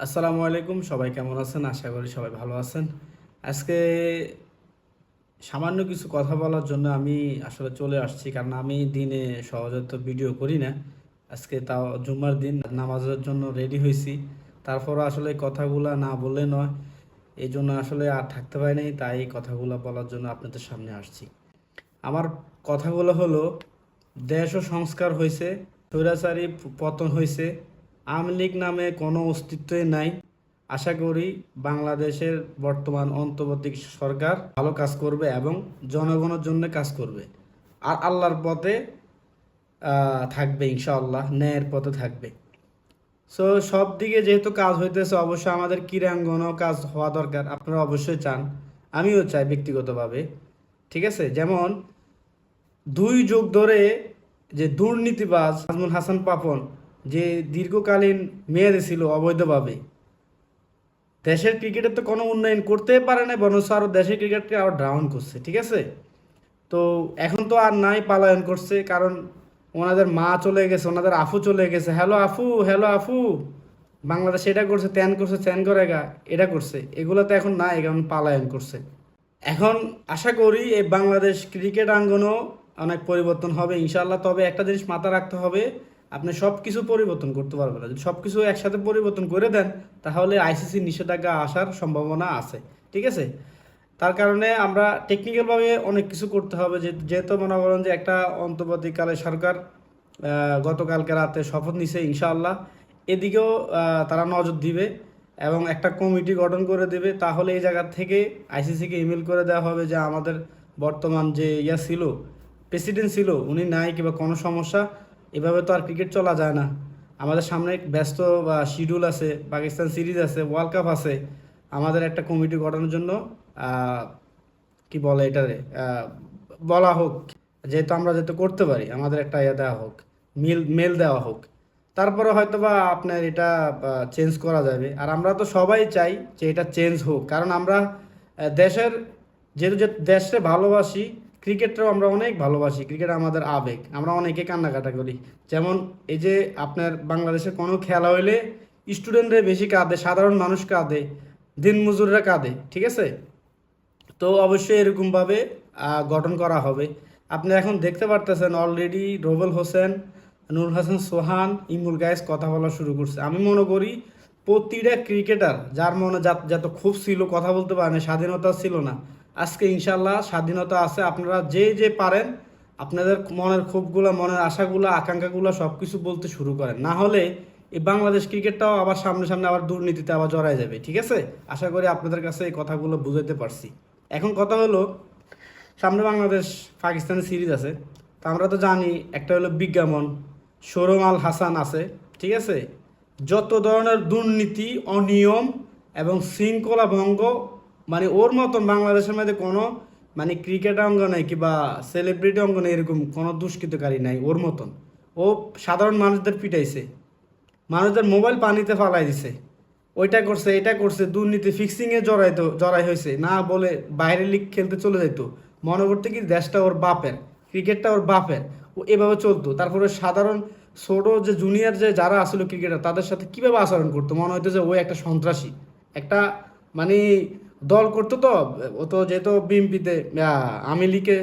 আসসালামু আলাইকুম, সবাই কেমন আছেন? আশা করি সবাই ভালো আছেন। আজকে সামান্য কিছু কথা বলার জন্য আমি আসলে চলে আসছি, কারণ আমি দিনে সহজে তো ভিডিও করি না। আজকে তাও জুম্মার দিন, নামাজের জন্য রেডি হয়েছি। তারপরও আসলে কথাগুলো না বললে নয়, এই জন্য আসলে আর থাকতে পারি নাই, তাই কথাগুলো বলার জন্য আপনাদের সামনে আসছি। আমার কথাগুলো হলো, দেশ ও সংস্কার হয়েছে, স্বৈরাচারী পতন হয়েছে আওয়ামী লীগ নামে কোনো অস্তিত্বই নাই। আশা করি বাংলাদেশের বর্তমান অন্তর্বর্তী সরকার ভালো কাজ করবে এবং জনগণের জন্য কাজ করবে। আর আল্লাহর পথে থাকবে ইনশাআল্লাহ, ন্যায়ের পথে থাকবে। সো সব দিকে যেহেতু কাজ হইতেছে, অবশ্যই আমাদের ক্রীড়াঙ্গনও কাজ হওয়া দরকার। আপনারা অবশ্যই চান, আমিও চাই ব্যক্তিগতভাবে। ঠিক আছে? যেমন, দুই যুগ ধরে যে দুর্নীতিবাজ আজমুল হাসান পাপন যে দীর্ঘকালীন মেয়াদে ছিল অবৈধভাবে। দেশের ক্রিকেটের তো কোনো উন্নয়ন করতে পারে না বরঞ্চ আরও দেশের ক্রিকেটকে আরও ডাউন করছে, ঠিক আছে? তো এখন তো আর নাই পালায়ন করছে, কারণ ওনাদের মা চলে গেছে, ওনাদের আফু চলে গেছে। হ্যালো আফু হ্যালো আফু। বাংলাদেশ এটা করছে, ত্যান করছে, ত্যান করে গা, এটা করছে। এগুলো তো এখন নাই এখন পালায়ন করছে। এখন আশা করি এই বাংলাদেশ ক্রিকেট আঙ্গনও অনেক পরিবর্তন হবে ইনশাল্লাহ তবে একটা জিনিস মাথা রাখতে হবে আপনি সব কিছু পরিবর্তন করতে পারবেন না। যদি সব কিছু একসাথে পরিবর্তন করে দেন, তাহলে আইসিসি নিষেধাজ্ঞা আসার সম্ভাবনা আছে। ঠিক আছে? তার কারণে আমরা টেকনিক্যালভাবে অনেক কিছু করতে হবে। যে যেহেতু মনে করেন যে একটা অন্তর্বর্তীকালে সরকার গতকালকে রাতে শপথ নিছে ইনশাআল্লাহ। এদিকেও তারা নজর দিবে এবং একটা কমিটি গঠন করে দেবে। তাহলে এই জায়গা থেকে আইসিসিকে ইমেল করে দেওয়া হবে যে আমাদের বর্তমান যে ইয়া ছিল প্রেসিডেন্ট ছিল, উনি নাই কিংবা কোনো সমস্যা। এভাবে তো আর ক্রিকেট চলা যায় না। আমাদের সামনে ব্যস্ত বা শিডিউল আছে, পাকিস্তান সিরিজ আছে ওয়ার্ল্ড কাপ আছে। আমাদের একটা কমিটি গঠনের জন্য কি বলে এটারে বলা হোক, যেহেতু আমরা যেহেতু করতে পারি, আমাদের একটা ইয়ে দেওয়া হোক মিল মেল দেওয়া হোক। তারপরে হয়তো বা আপনার এটা চেঞ্জ করা যাবে। আর আমরা তো সবাই চাই যে এটা চেঞ্জ হোক। কারণ আমরা দেশের, যেহেতু যে দেশে ভালোবাসি ক্রিকেটটাও আমরা অনেক ভালোবাসি, ক্রিকেট আমাদের আবেগ, আমরা অনেকে কান্নাকাটা করি। যেমন এই যে আপনার বাংলাদেশের কোনো খেলা হইলে স্টুডেন্টরা বেশি কাঁদে, সাধারণ মানুষ কাঁদে, দিনমজুররা কাঁদে, ঠিক আছে? তো অবশ্যই এরকমভাবে গঠন করা হবে। আপনি এখন দেখতে পারতেছেন অলরেডি রোবেল হোসেন নুর হাসান সোহান ইমুল গায়েস কথা বলা শুরু করছে। আমি মনে করি প্রতিটা ক্রিকেটার, যার মনে যত খুব ছিল, কথা বলতে পারে স্বাধীনতা ছিল না আজকে ইনশাল্লাহ স্বাধীনতা আছে, আপনারা যে যে পারেন, আপনাদের মনের ক্ষোভগুলো, মনের আশাগুলো, আকাঙ্ক্ষাগুলো সব কিছু বলতে শুরু করেন। না হলে এই বাংলাদেশ ক্রিকেটটাও আবার সামনে সামনে আবার দুর্নীতিতে আবার জড়ায় যাবে, ঠিক আছে? আশা করি আপনাদের কাছে এই কথাগুলো বুঝাইতে পারছি। এখন কথা হলো, সামনে বাংলাদেশ পাকিস্তানের সিরিজ আছে, তা আমরা তো জানি একটা হলো বিজ্ঞাপন সৌরম আল হাসান আছে, ঠিক আছে? যত ধরনের দুর্নীতি, অনিয়ম এবং শৃঙ্খলা ভঙ্গ মানে ওর মতন বাংলাদেশের মধ্যে কোনো মানে ক্রিকেট অঙ্গনে কিংবা সেলিব্রিটি অঙ্গনে এরকম কোনো দুষ্কৃতকারী নাই ওর মতন। ও সাধারণ মানুষদের পিটাইছে। মানুষদের মোবাইল পানিতে ফালাই দিছে। ওইটা করছে, এটা করছে, দুর্নীতি ফিক্সিংয়ে জড়াইতো, জড়াই হয়েছে না বলে বাইরে লিগ খেলতে চলে যেত মনে করতে কি দেশটা ওর বাপের, ক্রিকেটটা ওর বাপের। ও এভাবে চলতো। তারপরে সাধারণ ছোট যে জুনিয়র যে যারা আসলে ক্রিকেটার তাদের সাথে কীভাবে আচরণ করতো? মনে হইতো যে ও একটা সন্ত্রাসী। একটা মানে দল করতো তো, ও তো যেহেতু বিএমপিতে আমি লিগে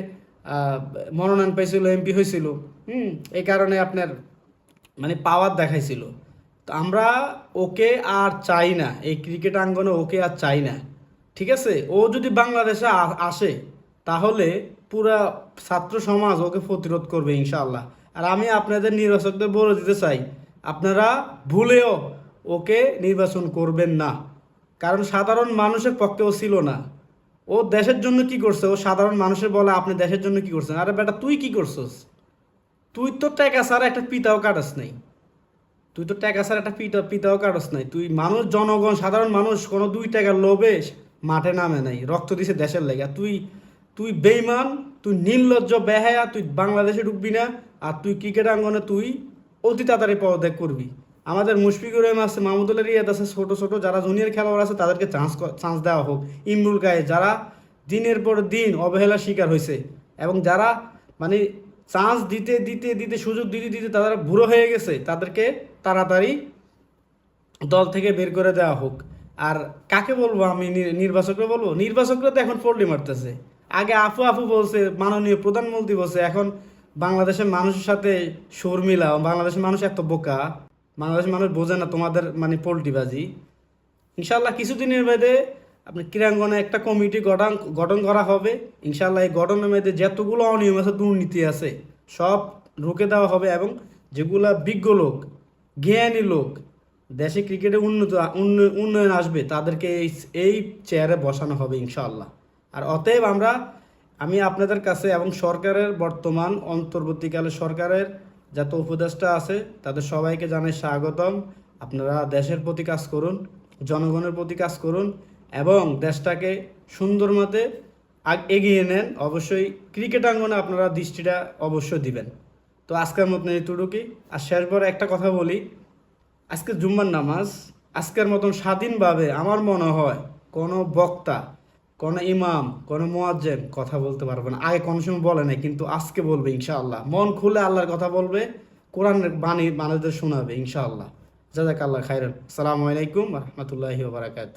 মনোনয়ন পাইছিল, এমপি হয়েছিল হুম এই কারণে আপনার মানে পাওয়ার দেখাইছিল। তো আমরা ওকে আর চাই না, এই ক্রিকেট আঙ্গনে ওকে আর চাই না, ঠিক আছে? ও যদি বাংলাদেশে আসে, তাহলে পুরা ছাত্র সমাজ ওকে প্রতিরোধ করবে ইনশাআল্লাহ। আর আমি আপনাদের নির্বাচকদের বলে দিতে চাই, আপনারা ভুলেও ওকে নির্বাচন করবেন না। কারণ সাধারণ মানুষের পক্ষেও ছিল না। ও দেশের জন্য কি করছে? ও সাধারণ মানুষের বলে, আপনি দেশের জন্য কি করছেন? আরে বেটা, তুই কি করছস? তুই তো টাকা ছাড়া একটা পিতাও কাটাস নাই। তুই তো টাকা ছাড়া একটা পিতা, পিতাও কাটাস নাই। তুই মানুষ, জনগণ, সাধারণ মানুষ, কোনো দুই টাকার লোভে মাঠে নামে নাই, রক্ত দিছে দেশের লেগে। তুই তুই বেইমান তুই নির্লজ্জ, বেহায়া, তুই বাংলাদেশে ঢুকবি না, আর তুই ক্রিকেট আঙ্গনে তুই অতি তাড়াতাড়ি পদত্যাগ করবি। আমাদের মুশফিকুর রহিম আছে মাহমুদুল্লাহ রিয়াদ আছে, ছোট ছোট যারা জুনিয়র খেলোয়াড় আছে, তাদেরকে চান্স চান্স দেওয়া হোক। ইমরুল গায়ে যারা দিনের পর দিন অবহেলার শিকার হয়েছে এবং যারা মানে চান্স দিতে দিতে দিতে, সুযোগ দিতে দিতে তারা বুড়ো হয়ে গেছে, তাদেরকে তাড়াতাড়ি দল থেকে বের করে দেওয়া হোক। আর কাকে বলব আমি নির্বাচকরা বলব? নির্বাচকরা তো এখন পোল্টি মারতেছে। আগে আফু আফু বলছে, মাননীয় প্রধানমন্ত্রী বলছে, এখন বাংলাদেশের মানুষের সাথে সুর মিলাও বাংলাদেশের মানুষ এত বোকা। বাংলাদেশের মানুষ বোঝে না তোমাদের মানে পোল্টিবাজি ইনশাল্লাহ কিছুদিনের মধ্যে আপনি ক্রীড়াঙ্গনে একটা কমিটি গঠন গঠন করা হবে। ইনশাল্লাহ এই গঠনের মধ্যে যতগুলো অনিয়ম আছে, দুর্নীতি আছে, সব রুখে দেওয়া হবে এবং যেগুলা বিজ্ঞ লোক, জ্ঞানী লোক দেশে ক্রিকেটে উন্নত, উন্ন- উন্নয়ন আসবে, তাদেরকে এই এই চেয়ারে বসানো হবে ইনশাল্লাহ আর অতএব আমরা, আমি আপনাদের কাছে এবং সরকারের বর্তমান অন্তর্বর্তীকালে সরকারের যত উপদেষ্টা আছে, তাদের সবাইকে জানাই স্বাগতম। আপনারা দেশের প্রতি কাজ করুন, জনগণের প্রতি কাজ করুন এবং দেশটাকে সুন্দর মতে এগিয়ে নেন। অবশ্যই ক্রিকেট আঙ্গনে আপনারা দৃষ্টিটা অবশ্যই দিবেন। তো আজকের মতন এই এইটুকুই আর শেষবার একটা কথা বলি। আজকে জুম্মার নামাজ, আজকের মতন স্বাধীনভাবে আমার মনে হয় কোনো বক্তা কোনো ইমাম, কোনো মোয়াজ্জেন কথা বলতে পারবে না। আগে কোনো সময় বলে নাই, কিন্তু আজকে বলবে ইনশাআল্লাহ। মন খুলে আল্লাহর কথা বলবে, কোরআনের বাণী মানুষদের শোনাবে ইনশাআল্লাহ। জাজাক আল্লাহ খাইরান। আসসালামু আলাইকুম রহমতুল্লাহি বারাকাত